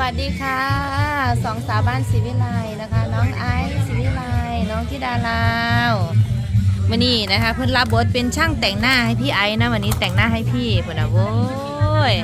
วัสดีค่ะสองสาวบ้านศรีวิไลนะคะ น้องไอซ์ศรีวิไลน้องธิดาลาววันนี้นะคะ เพิ่นรับบทเป็นช่างแต่งหน้าให้พี่ไอซ์นะวันนี้แต่งหน้าให้พี่เพิ่นนะโว้ย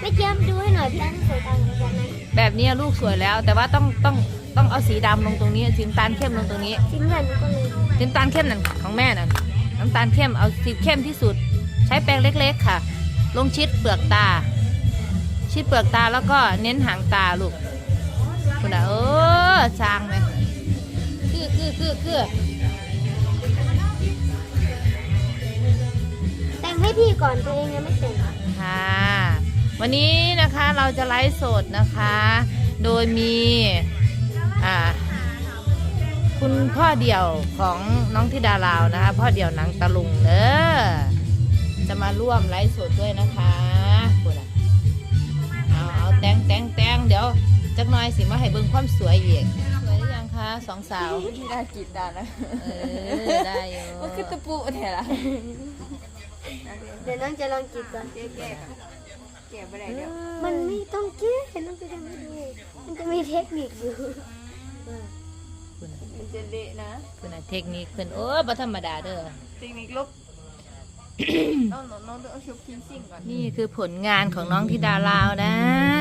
ไม่เจียมดูให้หน่อยพี่อันสวยตังค์แบบนั้นแบบนี้ลูกสวยแล้ว แต่ว่าต้องต้องต้องเอาสีดำลงตรงนี้สีน้ำตาลเข้มลงตรงนี้ชิ้นใหญ่มันก็เลยสีน้ำตาลเข้มนั่นของแม่นั่นน้ำตาลเข้มเอาสีเข้มที่สุด ใช้แปรงเล็ก ๆ ค่ะ ลงชิดเปลือกตา ชิดเปลือกตาแล้วก็เน้นหางตาลูกคุณอะเออช้างไหมคือคือคือคือแต่งให้พี่ก่อนตัวเองยังไม่แต่งค่ะ วันนี้นะคะเราจะไลฟ์สดนะคะ โดยมีอ่าคุณพ่อเดี่ยวของน้องธิดาลาวนะคะ พ่อเดี่ยวหนังตะลุงเด้อ จะมาร่วมไลฟ์สดด้วยนะคะคุณอะเอาเอาแตงแตงแตงเดี๋ยวจักหน่อยสิมาให้เบิ่งความสวยอีกสวยหรือยังคะสองสาวที่น่ากินดานะเออได้อยู่มันคือตะปูแถละเดี๋ยวน้องจะลองจิบก่อนแก่แก่แก่ไปไหนเดี๋ยวมันไม่ต้องเก๊น้องจะทำให้ดูมันจะมีเทคนิคอยู่คุณน่ะมันจะเละนะคุณน่ะเทคนิคเพิ่นโอ้ยบ่ธรรมดาเด้อเทคนิคลบ น้องน้องน้องต้องเอาชุบคินซิ่งก่อนนี่คือผลงานของน้องธิดาลาวนะ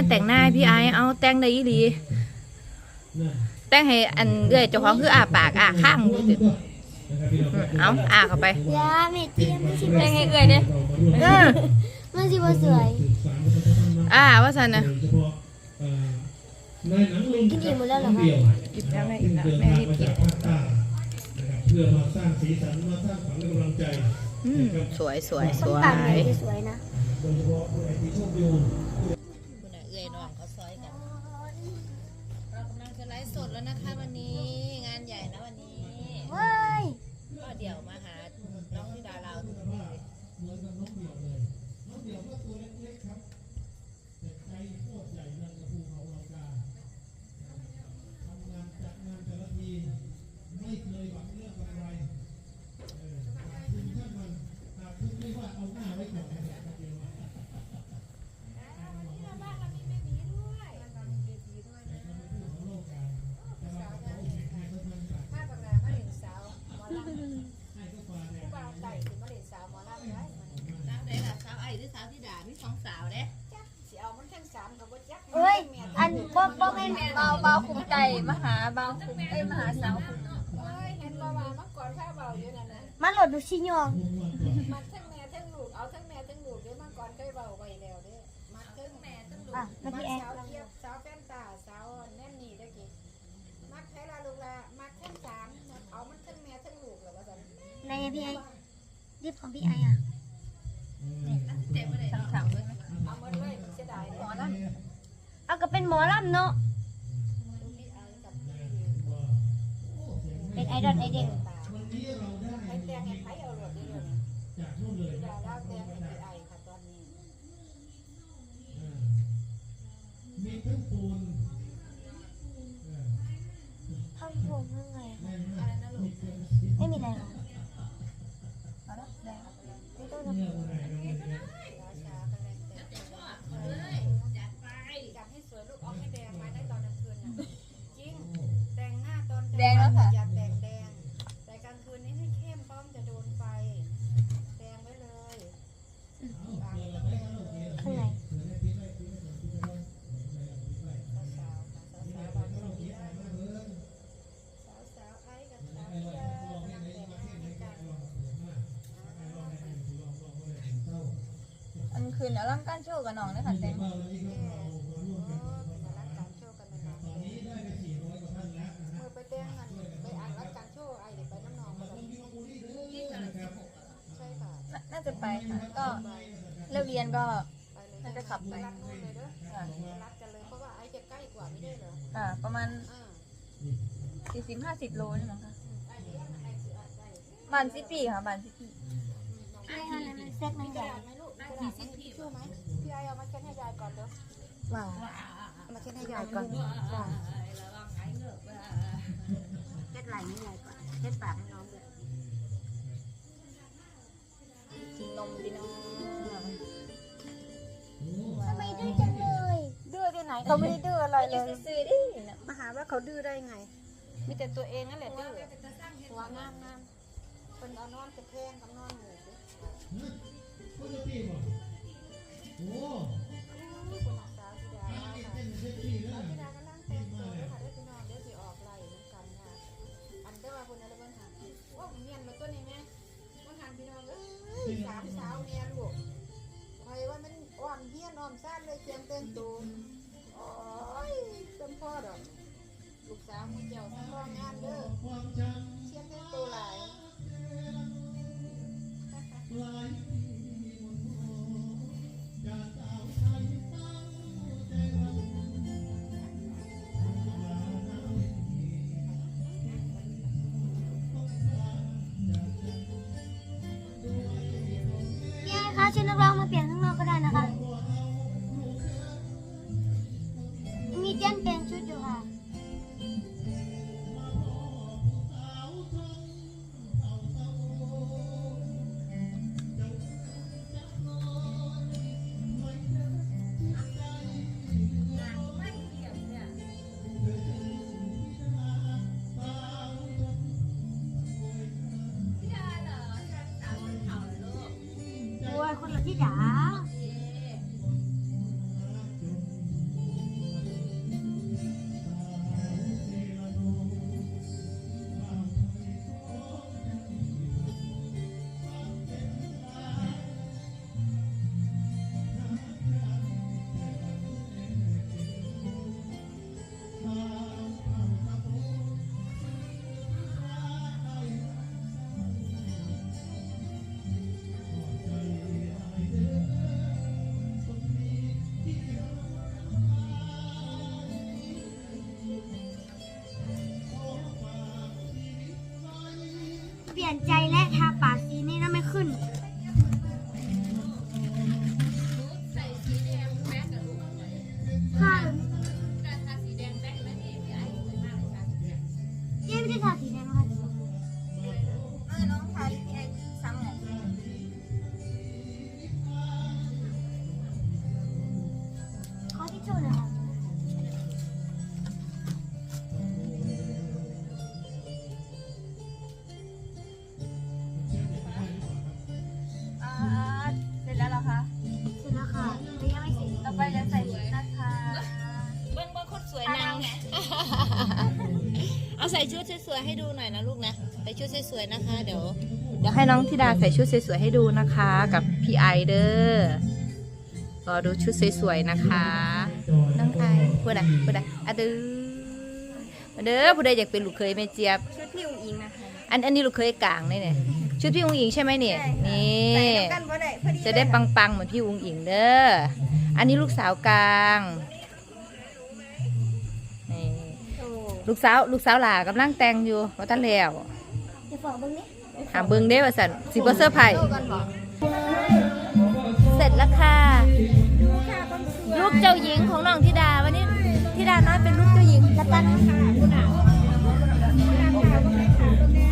แต่งหน้าให้พี่ไอซ์เอาแต่งได้อีหลีแต่งให้อันเอื้อยเจ้าของคืออาปากอาข้างดูสิเอาอาเข้าไปยาไม่เจียมไม่ใช่แม่งไงเอ่ยเนี่ยเออมันสิบ่สวยอาว่าซั่นน่ะในหนังลุงกินอิ่มหมดแล้วเหรอคะเดี่ยวกินแล้วแม่ซึ่กิงนแล้วเดินแม่ทางรีบมากินจากภาคใต้นะครับเพื่อมาสร้างสีสันมาสร้างขวัญและกำลังใจ อืมสวยสวยสส้มวยตำเนี่ยจะสวยนะโดยเฉพาะผู้ใดที่โชคดีคุณน่ะเอื้อยน้องเขาซอยกัน เรากำลังจะไลฟ์สดแล้วนะคะวันนี้ งานใหญ่นะวันนี้ เว้ย ก็เดี๋ยวมาหาน้องธิดาลาวถึงที่เลย ไม่เคยหวังเรื่องกำไรเออถึงถ้ามันหากคุณไม่ว่าเอาหน้าไว้ก่อนนะครับเดียว สาวไหนล่ะสาวไอ้หรือสาวธิดามีสองสาวเด้ เอ้ย อันบ่บ่แม่น เบาเบาคุมใจมหาเบาคุมเอ้ยมหาสาวคุมมันโหลดดูชิยองมักทั้งแม่ทั้งลูกเอาทั้งแม่ทั้งลูกเด้อมาก่อนเคยเบาไว้แล้วเด้อมักทั้งแม่ทั้งลูกอะเมื่อมักกี้แอสาวร์เกียบสาวแฟนตาสาวแน่นนี่ตะกี้มักไทลาลูกละมักทั้งสามเอามันทั้งแม่ทั้งลูกแล้วว่าซั่นในพี่ไอรีบของพี่ไออะทั้งสามเลยไหมเอาหมดเลยมันเสียดายหมอนั่นเอาก็เป็นหมอลำเนาะ เป็นไอดอลไอเด็กตาให้แตงให้ไผเอาหลดเด้อนี่ดาดาวแตงให้พี่ไอค่ะตอนนี้มีทั้งปูนทำผมยังไงอะไรนะลูกไม่มีอะไรหรอก เอาละแดง ไม่ต้องทำ ราชากันเลยแต่จัดไปจัดให้สวยลูกเอาให้แดงมาได้ตอนกลางคืนน่ะจริงแต่งหน้าตอนกลางวันอย่าแต่งแดง แต่กลางคืนนี้ให้เข้มป้อมจะโดนไฟแดงไว้เลยวางไว้ต้องแดงเลย ข้างใน สาวๆค่ะสาวๆบางคนที่ได้สาวๆไอ้กับสาวเพื่อนกำลังแต่งหน้าให้กัน อันคืนแล้วร่างกานโชว์กับน้องเลยค่ะแตงแม่โอ้เป็นรักการโชว์กันนานๆมือไปแต่งกันไปอ่านรักการโชว์ไอ้เด็กไปน้ำนองมาเลยใช่ค่ะน่าจะไปค่ะ ก็เลิกเรียนก็ไปเลยน่าจะขับไปรักนู่นเลยเด้อรักกันเลยเพราะว่าไอ้จะใกล้กว่าไม่ได้เหรออ่าประมาณสี่สิบห้าสิบโลนี่มั้งคะบ้านซิตี้ค่ะบ้านซิตี้ไม่เอาอะไรมันเซ็ตมันใหญ่อยากไหมลูกกระดาษมัน ชชู่ไหมพี่ไอเอามาเช็ดให้ยายก่อนเด้อว้าวเอามาเช็ดให้ยายก่อนเซ็ตไหล่ไม่ใหญ่ก่อนเซ็ตปากให้น้องด้วยกินนมดีเนาะเขาไม่ได้ดื้ออะไรเลยซื้อดิมาหาว่าเขาดื้อได้ไง มีแต่ตัวเองนั่นแหละดื้อหัวงามงามเป็นเอานอนจะแพงกับนอนหมูก็จะตีบ่ โอ้คุณอาสาวธิดาค่ะเต้นเซ็กซี่นะธิดากำลังแต่งตัวค่ะได้พี่น้องเดี๋ยวสิออกไล่น้ำกันค่ะ อันเดอร์คุณอะไรบ้างค่ะว่าเมียนมาตัวนี้แม่ว่าทานพี่น้องเอ้ยสามสาวเนี่ยลูกคอยว่ามันอ่อนเฮี้ยนอ่อนซ่านเลยเตียมเต้นตัวโอ้ยเต็มพ่อดอกลูกสาวมือเจ้าทั้งพ่องานเด้อ ความจำ พี่ไอ้คะชุด อ้ย ใส่ชุดสวยๆให้ดูหน่อยนะลูกนะใส่ชุดสวยๆนะคะ เดี๋ยวเดี๋ยวให้น้องธิดาใส่ชุดสวยๆให้ดูนะคะ กับพี่ไอเดอร์รอดูชุดสวยๆนะคะ น้องไอพูดอะพูดอะอะดื้อมาเด้อผู้ใดอยากเป็นลูกเคยแม่เจี๊ยบชุดพี่อุ้งอิงนะคะอันอันนี้ลูกเคยกลางนี่เนี่ยชุดพี่อุ้งอิงใช่ไหมเนี่ยใช่ค่ะนี่ใส่แล้วกันบ่ได้พอดีจะได้ปังๆเหมือนพี่อุ้งอิงเด้ออันนี้ลูกสาวกลาง ลูกสาวลูกสาวหลากำลังแต่งอยู่ว่าท่านแล้วเดี๋ยวฝากเบิ้งนี้หาเบิ้งได้ว่าสันสิบเซอร์ไพรส์โตกันบอกเสร็จแล้วค่ะดูค่ะคนสวยลูกเจ้าหญิงของน้องธิดาวันนี้ธิดาน้อยเป็นลูกเจ้าหญิงแล้วกันคุณอะนางขาวก็ไม่ขาวตรงนี้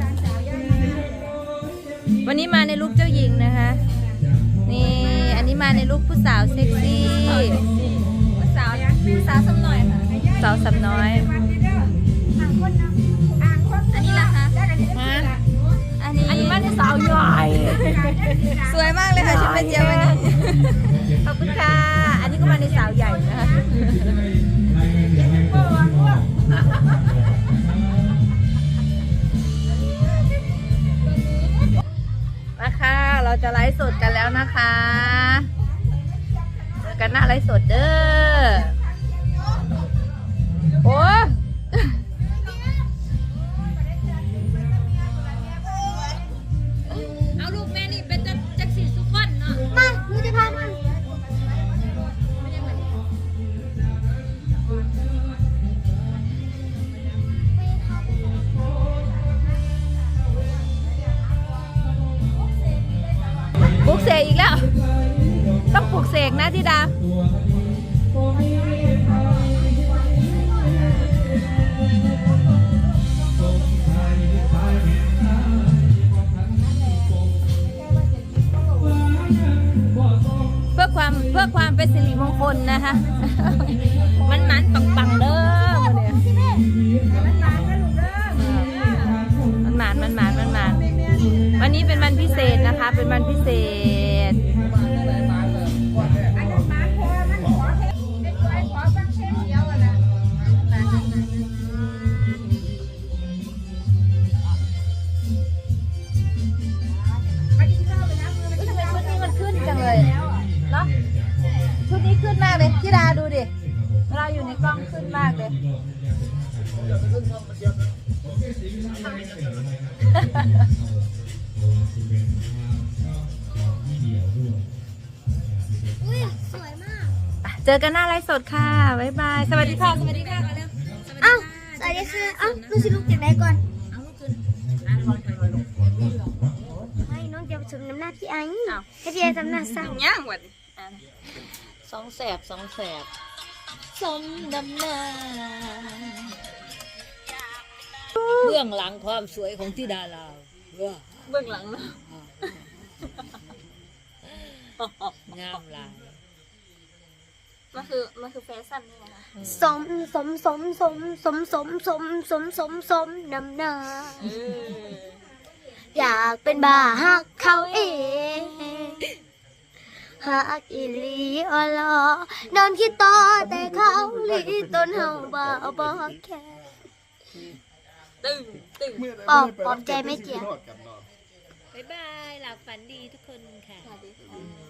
ร้านสาวย่อยมาวันนี้มาในลูกเจ้าหญิงนะคะ นี่อันนี้มาในลูกผู้สาวเซ็กซี่สาวสาวสักหน่อยค่ะ สาวสำน้อยห่างคนนะอันนี้ล่ะคะฮะอันนี้อันนี้มาที่สาวใหญ่สวยมากเลยค่ะชุดเป็นเจียววันนี้ขอบคุณค่ะ อันนี้ก็มาในสาวใหญ่นะคะมาค่ะเราจะไลฟ์สดกันแล้วนะคะเจอกันหน้าไลฟ์สดเด้อ โอ้เอาลูกแม่นี่เป็นจักสีสุขอนเนาะมาหนูจะพามาปลุกเสกอีกแล้ว ต้องปลุกเสกนะที่ดา พื่อความเป็นสิริมงคลนะคะมันมันปังปังๆเด้อมื้อนี้มันหมานมันหมานมันหมานวันนี้เป็นวันพิเศษนะคะ เป็นวันพิเศษ อุ้ยสวยมากเจอกันหน้าไลฟ์สดค่ะ บ๊ายบาย สวัสดีค่ะ สวัสดีค่ะเอ้าวสวัสดีค่ะอ้าวลูกสิลูกจากไหนก่อนไม่น้องจะไปสมน้ำหน้าพี่ไอ้ให้พี่ไอ้ทำหน้าสั่งย่างวันสองแสบสองแสบสมดำนา เบื้องหลังความสวยของที่ดาราเบื้องหลังนะงามหลาย มันคือมันคือแฟชั่นนี่นะคะ สมสมสมสมสมสมสมสมสมสมน้ำหน้าอยากเป็นบ้าฮักเขาเองฮักอีหลีออลอนอนคิดต่อแต่เขาหลีต้นเฮาบ่าบอกแค่ ตึงตึงปลอบปลอบใจไม่เจียบ๊ายบายหลับฝันดีทุกคนค่ะ สวัสดีค่ะ